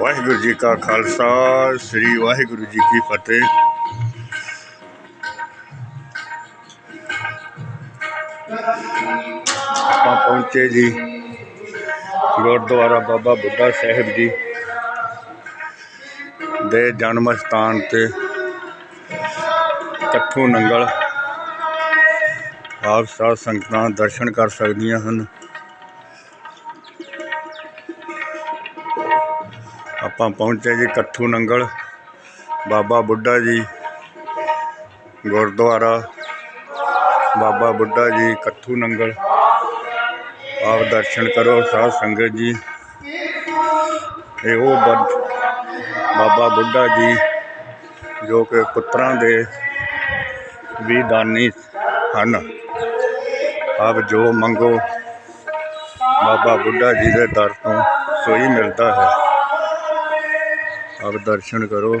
ਵਾਹਿਗੁਰੂ ਜੀ ਕਾ ਖਾਲਸਾ, ਸ੍ਰੀ ਵਾਹਿਗੁਰੂ ਜੀ ਕੀ ਫਤਿਹ। ਆਪਾਂ ਪਹੁੰਚੇ ਜੀ ਗੁਰਦੁਆਰਾ ਬਾਬਾ ਬੁੱਢਾ ਸਾਹਿਬ ਜੀ ਦੇ ਜਨਮ ਸਥਾਨ ਤੇ। ਕੱਠੂ ਨੰਗਲ। ਆਪ ਸਾਧ ਸੰਗਤਾਂ ਦਰਸ਼ਨ ਕਰ ਸਕਦੀਆਂ ਹਨ। ਆਪਾਂ ਪਹੁੰਚੇ ਜੀ ਕੱਠੂ ਨੰਗਲ। ਬਾਬਾ ਬੁੱਢਾ ਜੀ ਗੁਰਦੁਆਰਾ। ਬਾਬਾ ਬੁੱਢਾ ਜੀ ਕੱਠੂ ਨੰਗਲ। ਆਪ ਦਰਸ਼ਨ ਕਰੋ ਸਾਧ ਸੰਗਤ ਜੀ। ਇਹ ਉਹ ਬਾਬਾ ਬੁੱਢਾ ਜੀ ਜੋ ਕਿ ਪੁੱਤਰਾਂ ਦੇ ਵੀ ਦਾਨੀ ਹਨ। ਆਪ ਜੋ ਮੰਗੋ, ਬਾਬਾ ਬੁੱਢਾ ਜੀ ਦੇ ਦਰ ਤੋਂ ਸੋਈ ਮਿਲਦਾ ਹੈ। ਆਪ ਦਰਸ਼ਨ ਕਰੋ।